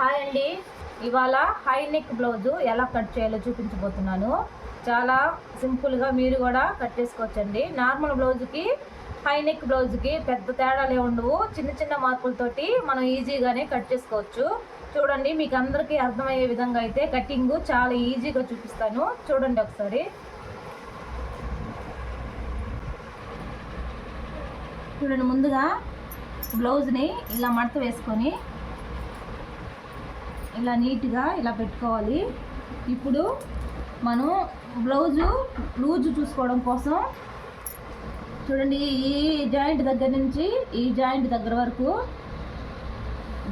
Hi అండి. ఇవాళ high neck blouse ఎలా కట్ చేయాలో చూపించబోతున్నాను. చాలా సింపుల్గా మీరు కూడా కట్ చేసుకోవచ్చండి. నార్మల్ బ్లౌజ్కి హై నెక్ బ్లౌజ్కి పెద్ద తేడాలే ఉండవు. చిన్న చిన్న మార్పులతోటి మనం ఈజీగానే కట్ చేసుకోవచ్చు. చూడండి మీకు అందరికీ అర్థమయ్యే విధంగా అయితే కటింగ్ చాలా ఈజీగా చూపిస్తాను. చూడండి ఒకసారి. చూడండి ముందుగా బ్లౌజ్ని ఇలా మడత వేసుకొని ఇలా నీట్గా ఇలా పెట్టుకోవాలి. ఇప్పుడు మనం బ్లౌజు లూజు చూసుకోవడం కోసం చూడండి ఈ జాయింట్ దగ్గర నుంచి ఈ జాయింట్ దగ్గర వరకు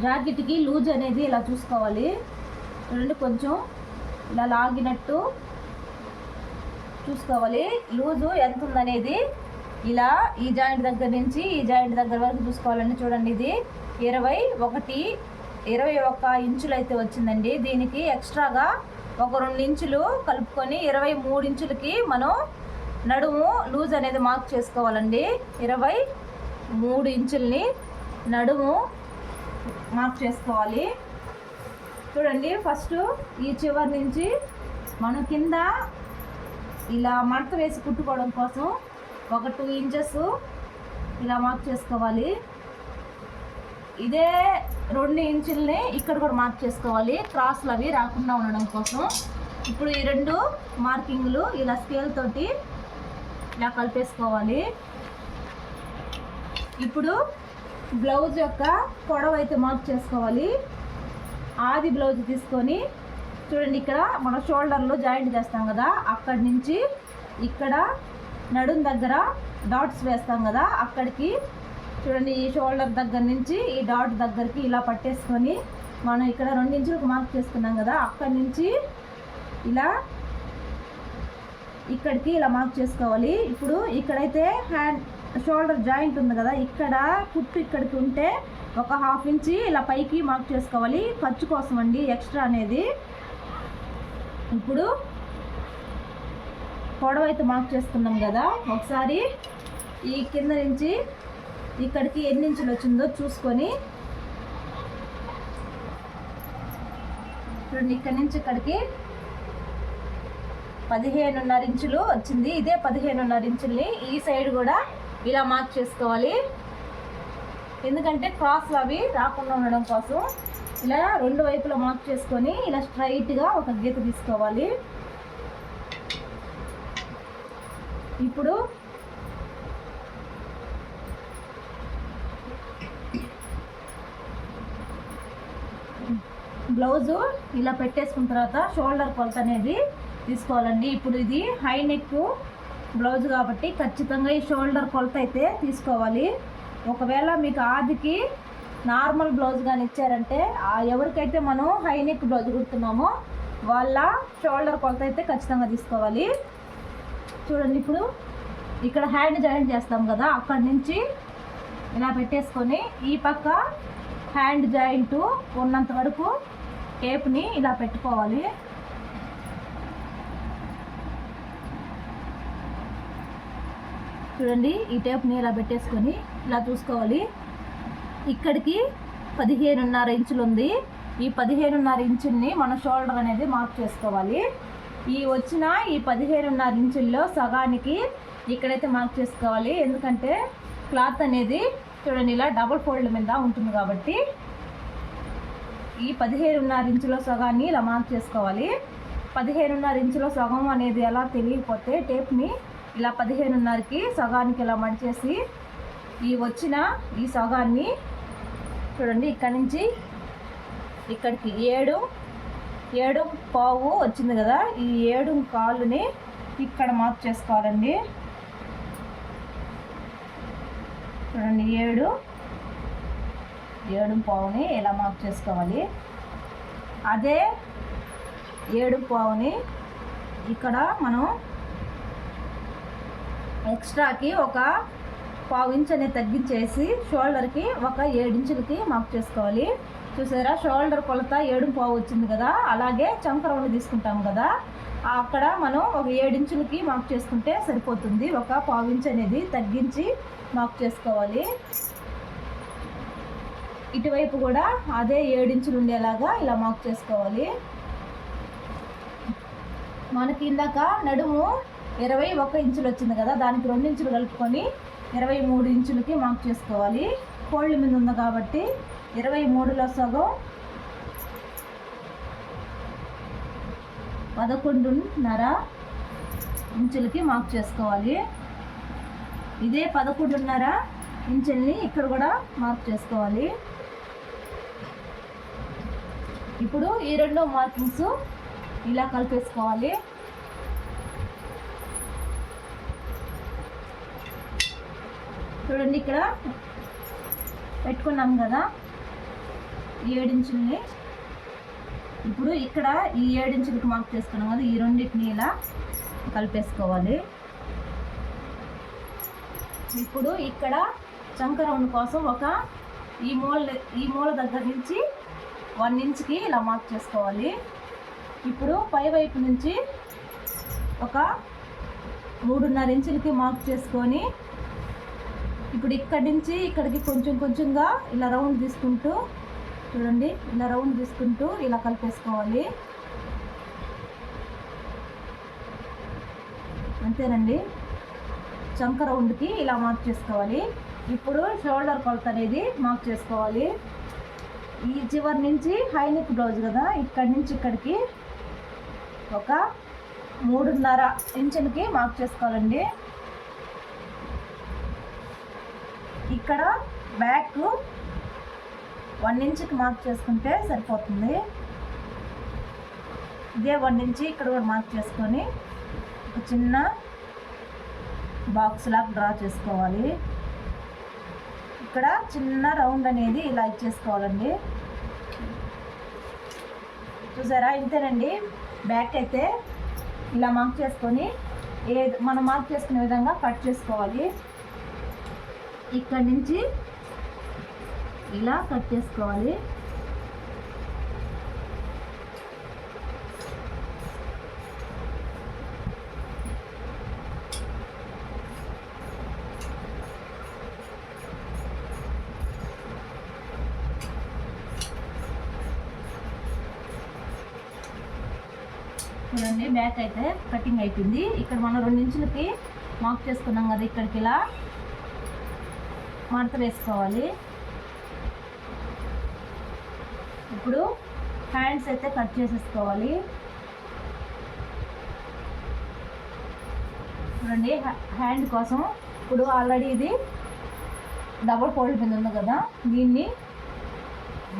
జాకెట్కి లూజ్ అనేది ఇలా చూసుకోవాలి. చూడండి కొంచెం ఇలా లాగినట్టు చూసుకోవాలి. లూజు ఎంత ఉందనేది ఇలా ఈ జాయింట్ దగ్గర నుంచి ఈ జాయింట్ దగ్గర వరకు చూసుకోవాలండి. చూడండి ఇది ఇరవై ఒకటి ఇరవై ఒక్క ఇంచులు అయితే వచ్చిందండి. దీనికి ఎక్స్ట్రాగా ఒక రెండు ఇంచులు కలుపుకొని ఇరవై మూడు ఇంచులకి మనం నడుము లూజ్ అనేది మార్క్ చేసుకోవాలండి. ఇరవై మూడు ఇంచుల్ని నడుము మార్క్ చేసుకోవాలి. చూడండి ఫస్ట్ ఈ చివరి నుంచి మనం కింద ఇలా మడత వేసి కుట్టుకోవడం కోసం ఒక టూ ఇంచెస్ ఇలా మార్క్ చేసుకోవాలి. ఇదే రెండు ఇంచుల్ని ఇక్కడ కూడా మార్క్ చేసుకోవాలి. క్రాస్లు అవి రాకుండా ఉండడం కోసం. ఇప్పుడు ఈ రెండు మార్కింగ్లు ఇలా స్కేల్ తోటి ఇలా కలిపేసుకోవాలి. ఇప్పుడు బ్లౌజ్ యొక్క పొడవు అయితే మార్క్ చేసుకోవాలి. ఆది బ్లౌజ్ తీసుకొని చూడండి ఇక్కడ మన షోల్డర్లో జాయింట్ చేస్తాం కదా. అక్కడి నుంచి ఇక్కడ నడుం దగ్గర డాట్స్ వేస్తాం కదా. అక్కడికి చూడండి ఈ షోల్డర్ దగ్గర నుంచి ఈ డాట్ దగ్గరికి ఇలా పట్టేసుకొని మనం ఇక్కడ రెండించులకు మార్క్ చేసుకున్నాం కదా అక్కడి నుంచి ఇలా ఇక్కడికి ఇలా మార్క్ చేసుకోవాలి. ఇప్పుడు ఇక్కడైతే హ్యాండ్ షోల్డర్ జాయింట్ ఉంది కదా ఇక్కడ కుట్టు ఇక్కడికి ఉంటే ఒక హాఫ్ ఇంచి ఇలా పైకి మార్క్ చేసుకోవాలి. ఖర్చు కోసం అండి ఎక్స్ట్రా అనేది. ఇప్పుడు పొడవైతే మార్క్ చేసుకున్నాం కదా ఒకసారి ఈ కింద నుంచి ఇక్కడికి ఎన్ని ఇంచులు వచ్చిందో చూసుకొని చూడండి ఇక్కడి నుంచి ఇక్కడికి పదిహేనున్నర ఇంచులు వచ్చింది. ఇదే పదిహేనున్నర ఇంచుల్ని ఈ సైడ్ కూడా ఇలా మార్క్ చేసుకోవాలి. ఎందుకంటే క్రాస్లు అవి రాకుండా ఉండడం కోసం ఇలా రెండు వైపులా మార్క్ చేసుకొని ఇలా స్ట్రైట్గా ఒక గీత తీసుకోవాలి. ఇప్పుడు బ్లౌజు ఇలా పెట్టేసుకున్న తర్వాత షోల్డర్ కొలత అనేది తీసుకోవాలండి. ఇప్పుడు ఇది హై నెక్ బ్లౌజ్ కాబట్టి ఖచ్చితంగా ఈ షోల్డర్ కొలత అయితే తీసుకోవాలి. ఒకవేళ మీకు ఆదికి నార్మల్ బ్లౌజ్ కానీ ఇచ్చారంటే ఎవరికైతే మనం హై నెక్ బ్లౌజ్ కుడుతున్నామో వాళ్ళ షోల్డర్ కొలత అయితే ఖచ్చితంగా తీసుకోవాలి. చూడండి ఇప్పుడు ఇక్కడ హ్యాండ్ జాయింట్ చేస్తాం కదా అక్కడి నుంచి ఇలా పెట్టేసుకొని ఈ పక్క హ్యాండ్ జాయింట్ ఉన్నంత వరకు టేప్ని ఇలా పెట్టుకోవాలి. చూడండి ఈ టేప్ని ఇలా పెట్టేసుకొని ఇలా చూసుకోవాలి. ఇక్కడికి పదిహేనున్నర ఇంచులు ఉంది. ఈ పదిహేనున్నర ఇంచుల్ని మన షోల్డర్ అనేది మార్క్ చేసుకోవాలి. ఈ వచ్చిన ఈ పదిహేనున్నర ఇంచుల్లో సగానికి ఇక్కడైతే మార్క్ చేసుకోవాలి. ఎందుకంటే క్లాత్ అనేది చూడండి ఇలా డబుల్ ఫోల్డ్ మీద ఉంటుంది కాబట్టి ఈ పదిహేనున్నర ఇంచుల సగాన్ని ఇలా మార్క్ చేసుకోవాలి. పదిహేనున్నర ఇంచుల సగం అనేది ఎలా తెలియకపోతే టేప్ని ఇలా పదిహేనున్నరకి సగానికి ఇలా మడిచేసి ఈ వచ్చిన ఈ సగాన్ని చూడండి ఇక్కడ నుంచి ఇక్కడికి ఏడు ఏడు పావు వచ్చింది కదా ఈ ఏడు కాలుని ఇక్కడ మార్క్ చేసుకోవాలండి. చూడండి ఏడు ఏడు పావుని ఇలా మార్క్ చేసుకోవాలి? అదే ఏడు పావుని ఇక్కడ మనం ఎక్స్ట్రాకి ఒక పావు ఇంచ్ అనేది తగ్గించేసి షోల్డర్కి ఒక ఏడించులకి మార్క్ చేసుకోవాలి. చూసారా? షోల్డర్ కొలత ఏడు పావు వచ్చింది కదా? అలాగే చంక రౌండ్ తీసుకుంటాం కదా? అక్కడ మనం ఒక ఏడించులకి మార్క్ చేసుకుంటే సరిపోతుంది. ఒక పావు ఇంచ్ అనేది తగ్గించి మార్క్ చేసుకోవాలి. ఇటువైపు కూడా అదే ఏడించులు ఉండేలాగా ఇలా మార్క్ చేసుకోవాలి. మనకి ఇందాక నడుము ఇరవై ఒక ఇంచులు వచ్చింది కదా దానికి రెండు ఇంచులు కలుపుకొని ఇరవై మూడు ఇంచులకి మార్క్ చేసుకోవాలి. కోళ్ళ మీద ఉంది కాబట్టి ఇరవై మూడులో సగం పదకొండున్నర ఇంచులకి మార్క్ చేసుకోవాలి. ఇదే పదకొండున్నర ఇంచుల్ని ఇక్కడ కూడా మార్క్ చేసుకోవాలి. ఇప్పుడు ఈ రెండు మార్కింగ్స్ ఇలా కలిపేసుకోవాలి. చూడండి ఇక్కడ పెట్టుకున్నాం కదా ఏడించుల్ని. ఇప్పుడు ఇక్కడ ఈ ఏడించులకి మార్క్ చేసుకున్నాం కదా ఈ రెండింటిని ఇలా కలిపేసుకోవాలి. ఇప్పుడు ఇక్కడ చంకరౌండ్ కోసం ఒక ఈ మూల ఈ మూల దగ్గర నుంచి వన్ ఇంచ్కి ఇలా మార్క్ చేసుకోవాలి. ఇప్పుడు పై వైపు నుంచి ఒక మూడున్నర ఇంచులకి మార్క్ చేసుకొని ఇప్పుడు ఇక్కడి నుంచి ఇక్కడికి కొంచెం కొంచెంగా ఇలా రౌండ్ తీసుకుంటూ చూడండి ఇలా రౌండ్ తీసుకుంటూ ఇలా కలిపేసుకోవాలి. అంతేనండి. చంక రౌండ్కి ఇలా మార్క్ చేసుకోవాలి. ఇప్పుడు షోల్డర్ కొలత అనేది మార్క్ చేసుకోవాలి. ఈ చివరి నుంచి హై నెక్ బ్లౌజ్ కదా ఇక్కడి నుంచి ఇక్కడికి ఒక మూడున్నర ఇంచులకి మార్క్ చేసుకోవాలండి. ఇక్కడ బ్యాక్ వన్ ఇంచ్కి మార్క్ చేసుకుంటే సరిపోతుంది. ఇదే వన్ ఇంచి ఇక్కడ కూడా మార్క్ చేసుకొని ఒక చిన్న బాక్స్ లాగా డ్రా చేసుకోవాలి. ఇక్కడ చిన్న రౌండ్ అనేది ఇలా ఇచ్చేసుకోవాలండి. చూసారా? ఇంతేనండి. బ్యాక్ అయితే ఇలా మార్క్ చేసుకొని ఏ మనం మార్క్ చేసుకునే విధంగా కట్ చేసుకోవాలి. ఇక్కడి నుంచి ఇలా కట్ చేసుకోవాలి. చూడండి బ్యాక్ అయితే కటింగ్ అయిపోయింది. ఇక్కడ మనం రెండించులకి మార్క్ చేసుకున్నాం కదా ఇక్కడికి ఇలా. మడత వేసుకోవాలి. ఇప్పుడు హ్యాండ్స్ అయితే కట్ చేసేసుకోవాలి. చూడండి హ్యాండ్ కోసం ఇప్పుడు ఆల్రెడీ ఇది డబుల్ ఫోల్డ్ ఉంది కదా. దీన్ని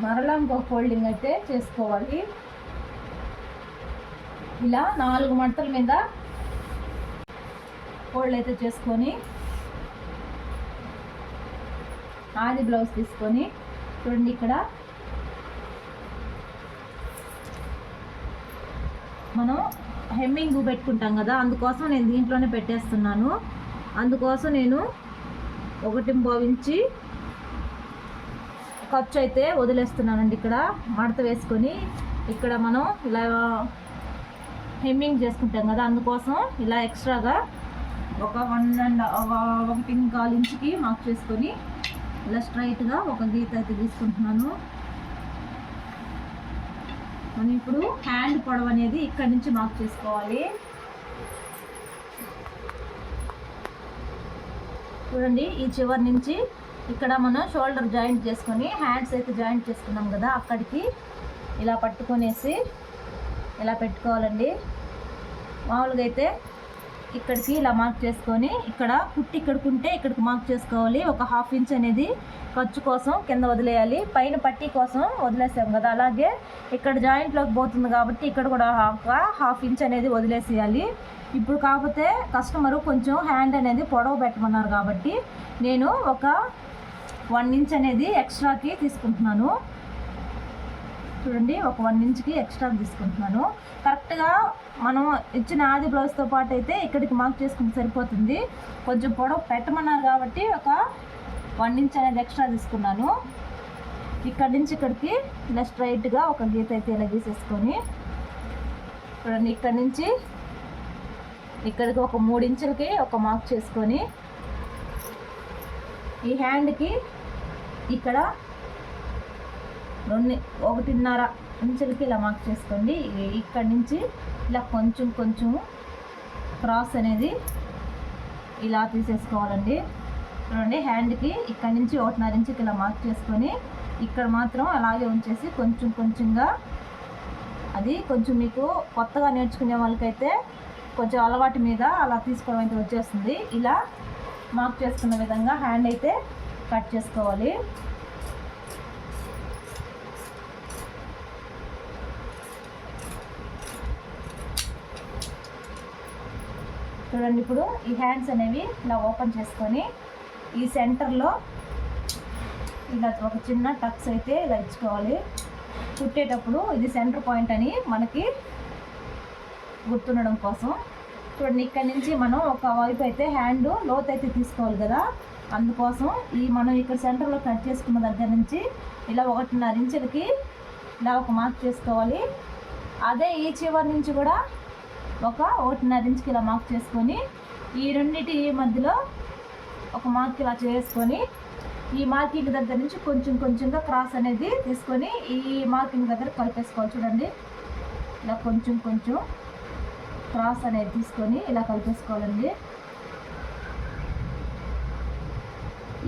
మరలా ఇంకొక ఫోల్డింగ్ అయితే చేసుకోవాలి. ఇలా నాలుగు మడతల మీద కోళ్ళు అయితే చేసుకొని ఆది బ్లౌజ్ తీసుకొని చూడండి ఇక్కడ. మనం హెమ్మింగ్ పెట్టుకుంటాం కదా అందుకోసం నేను దీంట్లోనే పెట్టేస్తున్నాను. అందుకోసం నేను ఒకటి భావించి ఖర్చు అయితే వదిలేస్తున్నానండి ఇక్కడ. మడత వేసుకొని ఇక్కడ మనం ఇలా హెమ్మింగ్ చేసుకుంటాం కదా అందుకోసం ఇలా ఎక్స్ట్రాగా ఒక వన్ అండ్ ఒకటి కాల్ ఇంచుకి మార్క్ చేసుకొని ఇలా స్ట్రైట్గా ఒక గీత అయితే తీసుకుంటున్నాను. మనం ఇప్పుడు హ్యాండ్ పొడవు అనేది ఇక్కడి నుంచి మార్క్ చేసుకోవాలి. చూడండి ఈ చివరి నుంచి ఇక్కడ మనం షోల్డర్ జాయింట్ చేసుకొని హ్యాండ్స్ అయితే జాయింట్ చేసుకున్నాం కదా అక్కడికి ఇలా పట్టుకొనేసి ఇలా పెట్టుకోవాలండి? మామూలుగా అయితే ఇక్కడికి ఇలా మార్క్ చేసుకొని ఇక్కడ కుట్టి ఇక్కడికి ఇక్కడికి మార్క్ చేసుకోవాలి. ఒక హాఫ్ ఇంచ్ అనేది ఖర్చు కోసం కింద వదిలేయాలి. పైన పట్టీ కోసం వదిలేసాం కదా. అలాగే ఇక్కడ జాయింట్లోకి పోతుంది కాబట్టి ఇక్కడ కూడా ఒక హాఫ్ ఇంచ్ అనేది వదిలేసేయాలి. ఇప్పుడు కాకపోతే కస్టమరు కొంచెం హ్యాండ్ అనేది పొడవ పెట్టమన్నారు కాబట్టి నేను ఒక వన్ ఇంచ్ అనేది ఎక్స్ట్రాకి తీసుకుంటున్నాను. చూడండి ఒక వన్ ఇంచ్కి ఎక్స్ట్రా తీసుకుంటున్నాను. కరెక్ట్గా మనం ఇచ్చిన ఆది బ్లౌజ్తో పాటు అయితే ఇక్కడికి మార్క్ చేసుకుంటే సరిపోతుంది. కొంచెం పొడవు పెట్టమన్నారు కాబట్టి ఒక వన్ ఇంచ్ అనేది ఎక్స్ట్రా తీసుకున్నాను. ఇక్కడి నుంచి ఇక్కడికి ఇలా స్ట్రైట్గా ఒక గీత అయితే ఇలా గీసేసుకొని చూడండి ఇక్కడి నుంచి ఇక్కడికి ఒక మూడు ఇంచులకి ఒక మార్క్ చేసుకొని ఈ హ్యాండ్కి ఇక్కడ రెండు ఒకటిన్నర ఇంచులకి ఇలా మార్క్ చేసుకోండి. ఇక్కడ ఇక్కడి నుంచి ఇలా కొంచెం కొంచెం క్రాస్ అనేది ఇలా తీసేసుకోవాలండి. చూడండి హ్యాండ్కి ఇక్కడ నుంచి ఒకటిన్నర ఇంచుకి ఇలా మార్క్ చేసుకొని ఇక్కడ మాత్రం అలాగే ఉంచేసి కొంచెం కొంచెంగా అది కొంచెం మీకు కొత్తగా నేర్చుకునే వాళ్ళకైతే కొంచెం అలవాటు మీద అలా తీసుకోవడం అయితే వచ్చేస్తుంది. ఇలా మార్క్ చేసుకున్న విధంగా హ్యాండ్ అయితే కట్ చేసుకోవాలి. చూడండి ఇప్పుడు ఈ హ్యాండ్స్ అనేవి ఇలా ఓపెన్ చేసుకొని ఈ సెంటర్లో ఇలా ఒక చిన్న టక్స్ అయితే ఇలా ఇచ్చుకోవాలి. కుట్టేటప్పుడు ఇది సెంటర్ పాయింట్ అని మనకి గుర్తుండడం కోసం. చూడండి ఇక్కడ నుంచి మనం ఒక వైపు అయితే హ్యాండ్ లోత్ అయితే తీసుకోవాలి కదా. అందుకోసం ఈ మనం ఇక్కడ సెంటర్లో కట్ చేసుకున్న దగ్గర నుంచి ఇలా ఒకటిన్నర ఇంచులకి ఇలా ఒక మార్క్ చేసుకోవాలి. అదే ఈ చివరి నుంచి కూడా ఒక ఒకటిన్నర ఇంచుకి ఇలా మార్క్ చేసుకొని ఈ రెండింటి మధ్యలో ఒక మార్క్ ఇలా చేసుకొని ఈ మార్కింగ్ దగ్గర నుంచి కొంచెం కొంచెంగా క్రాస్ అనేది తీసుకొని ఈ మార్కింగ్ దగ్గర కలిపేసుకోవాలి చూడండి. ఇలా కొంచెం కొంచెం క్రాస్ అనేది తీసుకొని ఇలా కలిపేసుకోవాలండి.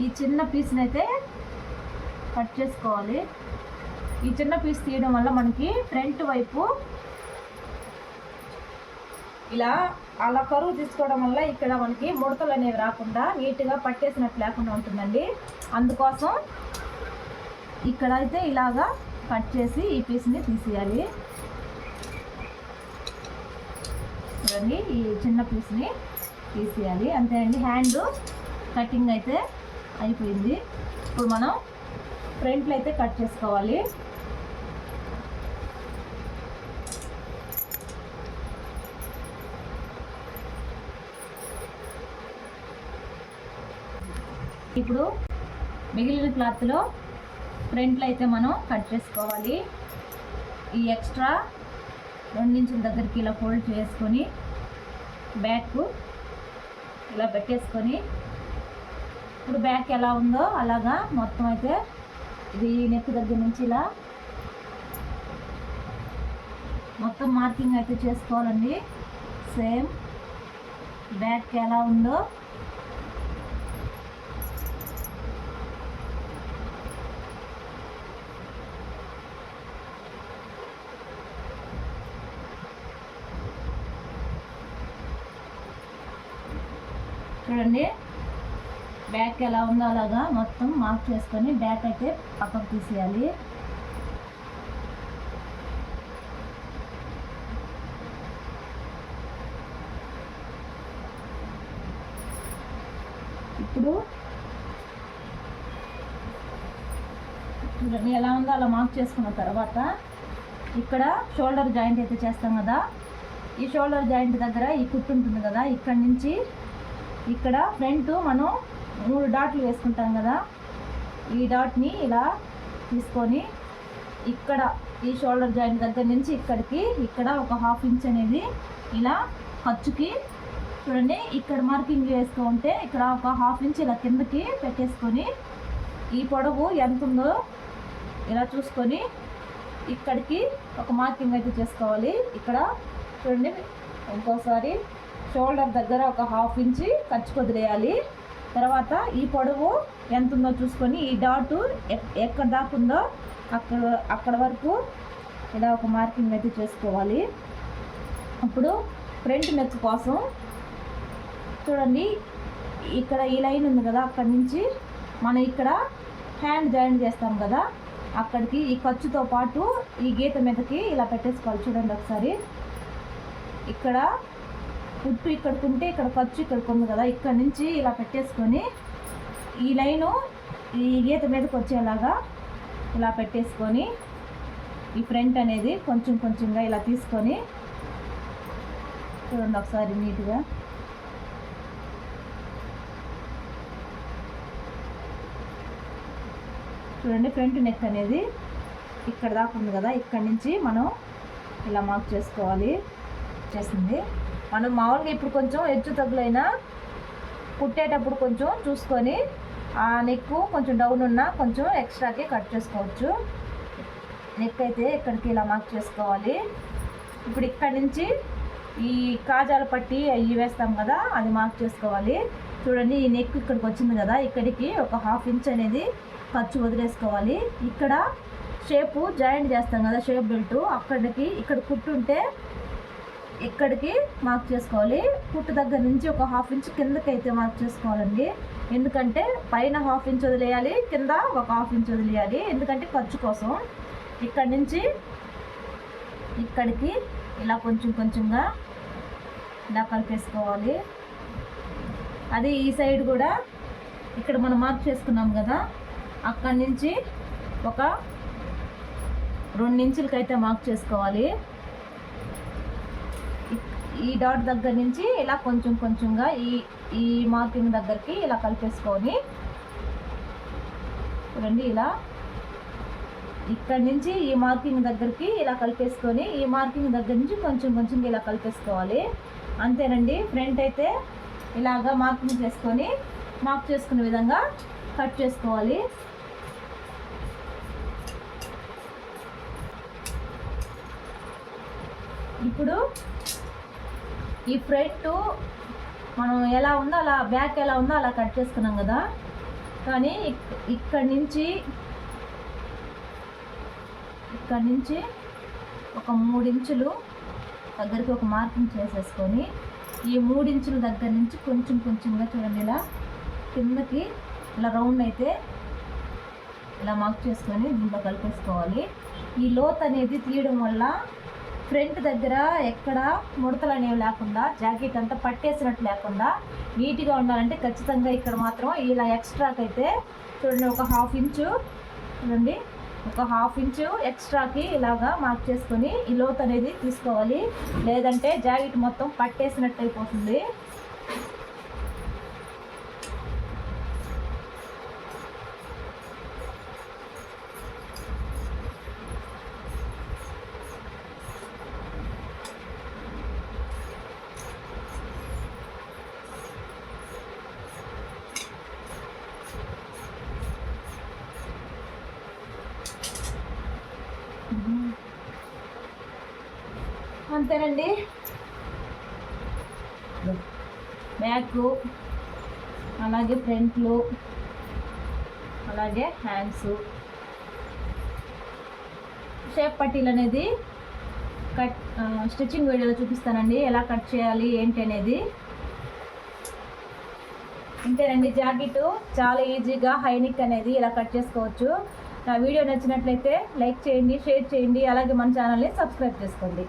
ఈ చిన్న పీస్ని అయితే కట్ చేసుకోవాలి. ఈ చిన్న పీస్ తీయడం వల్ల మనకి ఫ్రంట్ వైపు ఇలా అలా కరువు తీసుకోవడం వల్ల ఇక్కడ మనకి ముడతలు అనేవి రాకుండా నీట్గా పట్టేసినట్టు లేకుండా ఉంటుందండి. అందుకోసం ఇక్కడ అయితే ఇలాగా కట్ చేసి ఈ పీస్ని తీసేయాలి. చూడండి ఈ చిన్న పీస్ని తీసేయాలి. అంతే అండి హ్యాండ్ కటింగ్ అయితే అయిపోయింది. ఇప్పుడు మనం ఫ్రంట్లో అయితే కట్ చేసుకోవాలి. ఇప్పుడు మిగిలిన క్లాత్లో ఫ్రంట్లో అయితే మనం కట్ చేసుకోవాలి. ఈ ఎక్స్ట్రా రెండించుల దగ్గరికి ఇలా ఫోల్డ్ చేసుకొని బ్యాక్ ఇలా పెట్టేసుకొని ఇప్పుడు బ్యాక్ ఎలా ఉందో అలాగా మొత్తం అయితే ఇది నెక్ దగ్గర నుంచి ఇలా మొత్తం మార్కింగ్ అయితే చేసుకోవాలండి. సేమ్ బ్యాక్ ఎలా ఉందో చూడండి. బ్యాక్ ఎలా ఉందో అలాగా మొత్తం మార్క్ చేసుకొని బ్యాక్ అయితే పక్కకు తీసేయాలి. ఇప్పుడు చూడండి ఎలా ఉందో అలా మార్క్ చేసుకున్న తర్వాత ఇక్కడ షోల్డర్ జాయింట్ అయితే చేస్తాం కదా. ఈ షోల్డర్ జాయింట్ దగ్గర ఈ కుట్టు ఉంటుంది కదా ఇక్కడ నుంచి ఇక్కడ ఫ్రంట్ మనం మూడు డాట్లు వేసుకుంటాం కదా. ఈ డాట్ని ఇలా తీసుకొని ఇక్కడ ఈ షోల్డర్ జాయింట్ దగ్గర నుంచి ఇక్కడికి ఇక్కడ ఒక హాఫ్ ఇంచ్ అనేది ఇలా ఖర్చుకి చూడండి ఇక్కడ మార్కింగ్ వేసుకుంటే ఇక్కడ ఒక హాఫ్ ఇంచ్ ఇలా కిందకి పెట్టేసుకొని ఈ పొడవు ఎంత ఉందో ఇలా చూసుకొని ఇక్కడికి ఒక మార్కింగ్ అయితే చేసుకోవాలి. ఇక్కడ చూడండి ఇంకోసారి షోల్డర్ దగ్గర ఒక హాఫ్ ఇంచి ఖర్చు వదిలేయాలి తర్వాత ఈ పొడవు ఎంత ఉందో చూసుకొని ఈ డాటు ఎక్కడ దాకా ఉందో అక్కడ అక్కడ వరకు ఇలా ఒక మార్కింగ్ అయితే చేసుకోవాలి. అప్పుడు ఫ్రంట్ నెక్ కోసం చూడండి ఇక్కడ ఈ లైన్ ఉంది కదా అక్కడి నుంచి మనం ఇక్కడ హ్యాండ్ జాయిన్ చేస్తాం కదా అక్కడికి ఈ ఖర్చుతో పాటు ఈ గీత మీదకి ఇలా పెట్టేసుకోవాలి. చూడండి ఒకసారి. ఇక్కడ కుట్టు ఇక్కడికి ఉంటే ఇక్కడ ఖర్చు ఇక్కడికి ఉంది కదా. ఇక్కడ నుంచి ఇలా పెట్టేసుకొని ఈ లైను ఈ గీత మీదకి వచ్చేలాగా ఇలా పెట్టేసుకొని ఈ ఫ్రంట్ అనేది కొంచెం కొంచెంగా ఇలా తీసుకొని చూడండి ఒకసారి నీట్గా. చూడండి ఫ్రంట్ నెక్ అనేది ఇక్కడ దాకా ఉంది కదా. ఇక్కడ నుంచి మనం ఇలా మార్క్ చేసుకోవాలి. చేసింది. మనం మామూలుగా ఇప్పుడు కొంచెం హెచ్చు తగ్గులైనా కుట్టేటప్పుడు కొంచెం చూసుకొని ఆ నెక్ కొంచెం డౌన్ ఉన్నా కొంచెం ఎక్స్ట్రాకి కట్ చేసుకోవచ్చు. నెక్ అయితే ఇక్కడికి ఇలా మార్క్ చేసుకోవాలి. ఇప్పుడు ఇక్కడ నుంచి ఈ కాజాల పట్టి అవి వేస్తాం కదా అది మార్క్ చేసుకోవాలి. చూడండి ఈ నెక్ ఇక్కడికి వచ్చింది కదా ఇక్కడికి ఒక హాఫ్ ఇంచ్ అనేది ఖర్చు వదిలేసుకోవాలి. ఇక్కడ షేపు జాయింట్ చేస్తాం కదా షేప్ బెల్ట్. అక్కడికి ఇక్కడ కుట్టుంటే ఇక్కడికి మార్క్ చేసుకోవాలి. పుట్టు దగ్గర నుంచి ఒక హాఫ్ ఇంచ్ కిందకి అయితే మార్క్ చేసుకోవాలండి. ఎందుకంటే పైన హాఫ్ ఇంచ్ వదిలేయాలి కింద ఒక హాఫ్ ఇంచ్ వదిలేయాలి. ఎందుకంటే ఖర్చు కోసం. ఇక్కడ నుంచి ఇక్కడికి ఇలా కొంచెం కొంచెంగా ఇలా కలిపేసుకోవాలి. అది ఈ సైడ్ కూడా ఇక్కడ మనం మార్క్ చేసుకున్నాం కదా అక్కడి నుంచి ఒక రెండు ఇంచులకి అయితే మార్క్ చేసుకోవాలి. ఈ డాట్ దగ్గర నుంచి ఇలా కొంచెం కొంచెంగా ఈ ఈ మార్కింగ్ దగ్గరికి ఇలా కలిపేసుకొని చూడండి ఇలా. ఇక్కడ నుంచి ఈ మార్కింగ్ దగ్గరికి ఇలా కలిపేసుకొని ఈ మార్కింగ్ దగ్గర నుంచి కొంచెం కొంచెం ఇలా కలిపేసుకోవాలి. అంతేనండి ఫ్రంట్ అయితే ఇలాగా మార్కింగ్ చేసుకొని మార్క్ చేసుకునే విధంగా కట్ చేసుకోవాలి. ఇప్పుడు ఈ ఫ్రంట్ మనం ఎలా ఉందో అలా బ్యాక్ ఎలా ఉందో అలా కట్ చేసుకున్నాం కదా. కానీ ఇక్కడ ఇక్కడి నుంచి ఇక్కడి నుంచి ఒక మూడించులు దగ్గరికి ఒక మార్కింగ్ చేసేసుకొని ఈ మూడించుల దగ్గర నుంచి కొంచెం కొంచెంగా చూడండి ఇలా కిందకి ఇలా రౌండ్ అయితే ఇలా మార్క్ చేసుకొని దీంట్లో కలిపేసుకోవాలి. ఈ లోత్ అనేది తీయడం వల్ల ఫ్రంట్ దగ్గర ఎక్కడ ముడతలు అనేవి లేకుండా జాకెట్ అంతా పట్టేసినట్టు లేకుండా నీట్గా ఉండాలంటే ఖచ్చితంగా ఇక్కడ మాత్రం ఇలా ఎక్స్ట్రాకి అయితే చూడండి ఒక హాఫ్ ఇంచు చూడండి ఒక హాఫ్ ఇంచు ఎక్స్ట్రాకి ఇలాగా మార్క్ చేసుకొని ఈ లోత్ అనేది తీసుకోవాలి. లేదంటే జాకెట్ మొత్తం పట్టేసినట్టు అయిపోతుంది. అంతేనండి. బ్యాక్ అలాగే ఫ్రంట్లు అలాగే హ్యాండ్స్. షేప్ పట్టీలు అనేది కట్ స్టిచ్చింగ్ వీడియోలో చూపిస్తానండి. ఎలా కట్ చేయాలి ఏంటి అనేది. అంతేనండి జాకెట్ చాలా ఈజీగా హైనిక్ అనేది ఇలా కట్ చేసుకోవచ్చు. నా వీడియో నచ్చినట్లయితే లైక్ చేయండి షేర్ చేయండి అలాగే మన ఛానల్ని సబ్స్క్రైబ్ చేసుకోండి.